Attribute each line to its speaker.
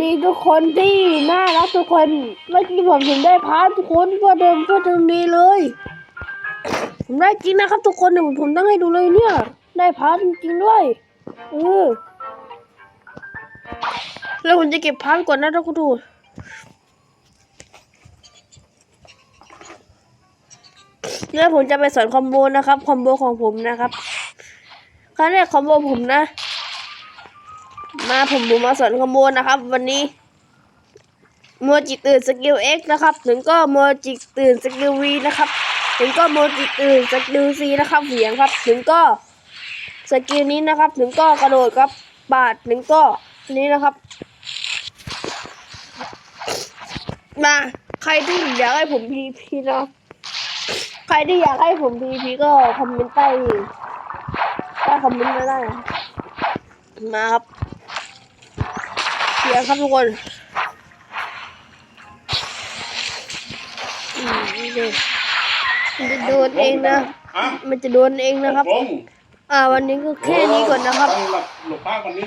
Speaker 1: ดีทุกคนที่น่ารักทุกคนเมื่อกี้ผมถึงได้พาทุกคนเพื่อเดิมเพื่อตรงนี้เลย ผมได้จริงนะครับ ทุกคนเดี๋ยวผมผมต้องให้ดูเลยเนี่ย ได้พาจริงๆด้วยเออแล้วผมจะเก็บพาร์ทก่อนนะทุกคนดูแล้วผมจะไปสอนคอมโบนะครับคอมโบของผมนะครับครั้งแรกคอมโบผมนะ มาผมผมมาสอนคอมโบนะครับ วันนี้มัวจิตตื่นสกิล X นะครับ ถึงก็มัวจิตตื่นสกิล V นะครับ ถึงก็มัวจิตตื่นสกิล C นะครับเหวี่ยงครับ ถึงก็สกิลนี้นะครับ ถึงก็กระโดดครับปาดถึงก็นี้นะครับ มาใครที่อยากให้ผมพีพีนะใครที่อยากให้ผมพีพีก็คอมเมนต์ใต้ใต้คอมเมนต์ไว้ได้นะมาครับ เดี๋ยวครับทุกคนอืมนี่เลยมันจะโดนเองนะ
Speaker 2: ฮะ
Speaker 1: มันจะโดนเองนะครับ
Speaker 2: ลง
Speaker 1: อ่าวันนี้ก็แค่นี้ก่อนนะครับ
Speaker 2: ตั้งหลักหลบป้าก่อนนี้